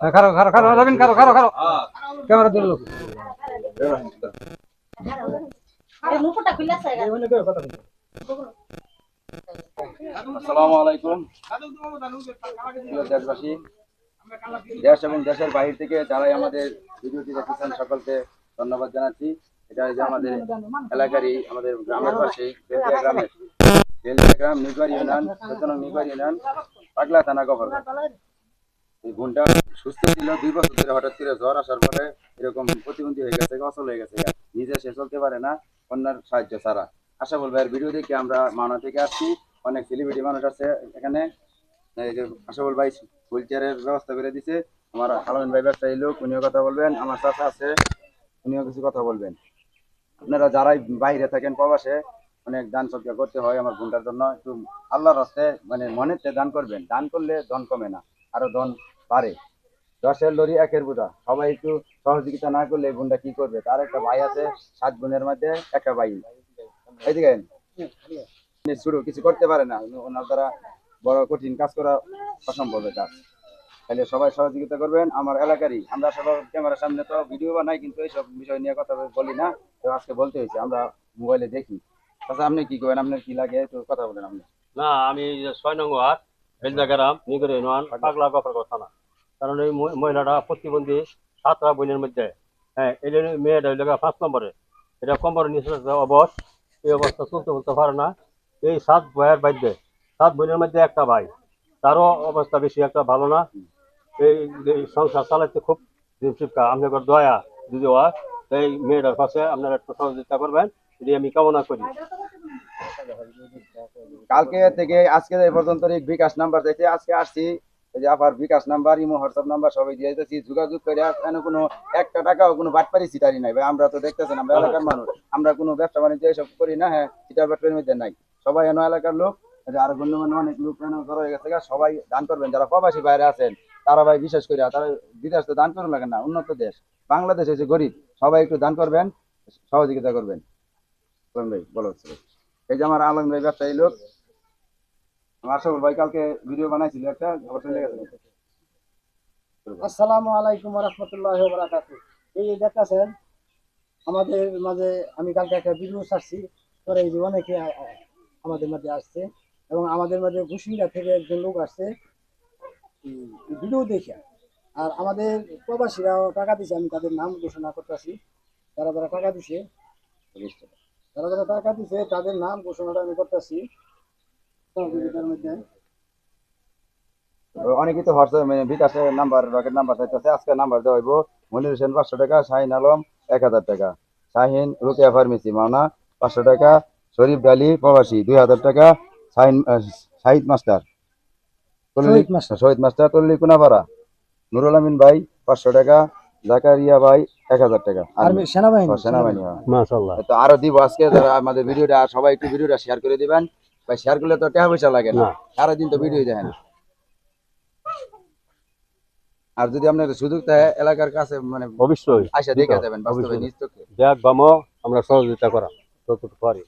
খারো খারো খারো রবিন খারো খারো খারো ক্যামেরা ধরে লোক। আসসালামু আলাইকুম। দেশবাসী দেশ এবং দেশের বাহির থেকে যারাই আমাদের ভিডিওটি দেখেছেন সকলকে ধন্যবাদ জানাচ্ছি। এটা যে আমাদের এলাকারই আমাদের গ্রামের পাশে গ্রামের। বেলদিয়া গ্রাম নিগর ইউনিয়ন চৈতন্য নিগর ইউনিয়ন পাগলা থানা গফর এই সুস্থ ছিল দুই বছর ধরে হঠাৎ করে জ্বর আসার পরে এরকম প্রতিবন্ধী হয়ে গেছে অচল হয়ে গেছে। নিজে সে চলতে পারে না অন্যার সাহায্য ছাড়া। আশা বলব এর ভিডিও দেখে আমরা মাওনা থেকে আসছি। অনেক সেলিব্রিটি মানুষ আছে এখানে। আশাবল ভাই হুইল চেয়ারের ব্যবস্থা করে দিছে। আমার আলমিন ভাই ব্যবসায়ী লোক উনিও কথা বলবেন। আমার চাচা আছে উনিও কিছু কথা বলবেন। আপনারা যারাই বাইরে থাকেন প্রবাসে অনেক দান সৎকার করতে হয় আমার বোনটার জন্য। একটু আল্লাহর হস্তে মানে চেয়ে দান করবেন। দান করলে ধন কমে না, আরও ধন বাড়ে। দশের লরি একের বোঝা। সবাই একটু সহযোগিতা না করলে বোনটা কি করবে? তার একটা ভাই আছে, সাত বোনের মধ্যে একটা ভাই। এইদিকে শুরু কিছু করতে পারে না। ওনার দ্বারা বড় কঠিন কাজ করা অসম্ভব কাজ তাহলে সবাই সহযোগিতা করবেন আমার এলাকারই। আমরা সবার ক্যামেরার সামনে তো ভিডিও বানাই, কিন্তু এইসব বিষয় নিয়ে কথা বলি না। তো আজকে বলতে হয়েছে, আমরা মোবাইলে দেখি। আচ্ছা আপনি কি করেন? আপনার কি লাগে? একটু কথা বলেন আপনি। না আমি ছয় নং ওয়ার্ড বেলদাগ্রাম নিগরে ইউনিয়ন পাগলা। গফর থানা কারণ এই মহিলাটা প্রতিবন্ধী সাতটা বোনের মধ্যে। হ্যাঁ এই মেয়েটা হইল পাঁচ নম্বরে। এটা কোমরের নিচে অবস এই অবস্থা চলতে বলতে পারে না। এই সাত ভাইয়ের বাধ্যে সাত বোনের মধ্যে একটা ভাই। তারও অবস্থা বেশি একটা ভালো না। এই এই সংসার চালাতে খুব শিক্ষা আপনাদের দয়া যদি হয় এই মেয়েটার পাশে আপনারা একটু সহযোগিতা করবেন। আমি কামনা করি। কালকে থেকে আজকে এই পর্যন্ত বিকাশ নাম্বার আজকে আসছি। BKash number, imo, WhatsApp number সবাই দিয়ে যোগাযোগ করে কেন কোনো একটা টাকাও কোনো বাটপারি সিটারি নাই। ভাই, আমরা তো দেখতেছেন, আমরা এলাকার মানুষ। আমরা কোনো ব্যবসা বাণিজ্য এসব করি না হ্যাঁ সিটার বাটপারির মধ্যে নাই। সবাই এনো এলাকার লোক। যে গণ্যমান্য অনেক লোক সবাই দান করবেন। যারা প্রবাসী বাইরে আছেন, তারা ভাই বিশেষ করে তারা বিদেশ তো দান করুন না, উন্নত দেশ। বাংলাদেশ হচ্ছে গরিব, সবাই একটু দান করবেন, সহযোগিতা করবেন। ভাই বলো এই যে আমার আলম ভাই ব্যবসায়ী লোক আমার ভাই কালকে ভিডিও বানাইছিল একটা খবর চলে গেছে আসসালামু আলাইকুম রহমতুল্লাহ বারাকাতু এই দেখতেছেন আমাদের মাঝে আমি কালকে একটা ভিডিও ছাড়ছি পরে এই অনেকে আমাদের মাঝে আসছে এবং আমাদের মাঝে ঘুষিঙ্গা থেকে একজন লোক আসছে ভিডিও দেখে। আর আমাদের প্রবাসীরাও টাকা দিছে আমি তাদের নাম ঘোষণা করতেছি তারা তারা টাকা দিছে যারা যারা টাকা দিছে তাদের নাম ঘোষণাটা আমি করতেছি। সহযোগিতার মধ্যে অনেকেই তো হোয়াটসঅ্যাপ মানে বিকাশের নাম্বার রকেট নাম্বার চাইতেছে আজকে নাম্বার দেওয়া হইব। মনির হোসেন পাঁচশো টাকা শাহিন আলম এক হাজার টাকা। শাহিন রুকিয়া ফার্মেসি মাওনা পাঁচশো টাকা। শরীফ ডালি প্রবাসী দুই হাজার টাকা। শাহিন আহ, Shahid master. Shahid master. Shahid master তল্লি Kunapara. Nurul Amin ভাই পাঁচশো টাকা। জাকারিয়া ভাই এক হাজার টাকা। আর সেনাবাহিনী? সেনাবাহিনী হ্যাঁ। তো আরও দিব আজকে যারা আমাদের ভিডিওটা সবাই একটু ভিডিওটা শেয়ার করে দিবেন। ভাই শেয়ার করলে তো টাকা পয়সা লাগে না। সারাদিন তো ভিডিও দেখেন। আর যদি আপনার সুযোগ থাকে এলাকার কাছে মানে অবশ্যই। আসা দেখে যাবেন বাস্তবে নিজ চোখে। ব্যাগ বামো আমরা সহযোগিতা করা যতটুকু পারি।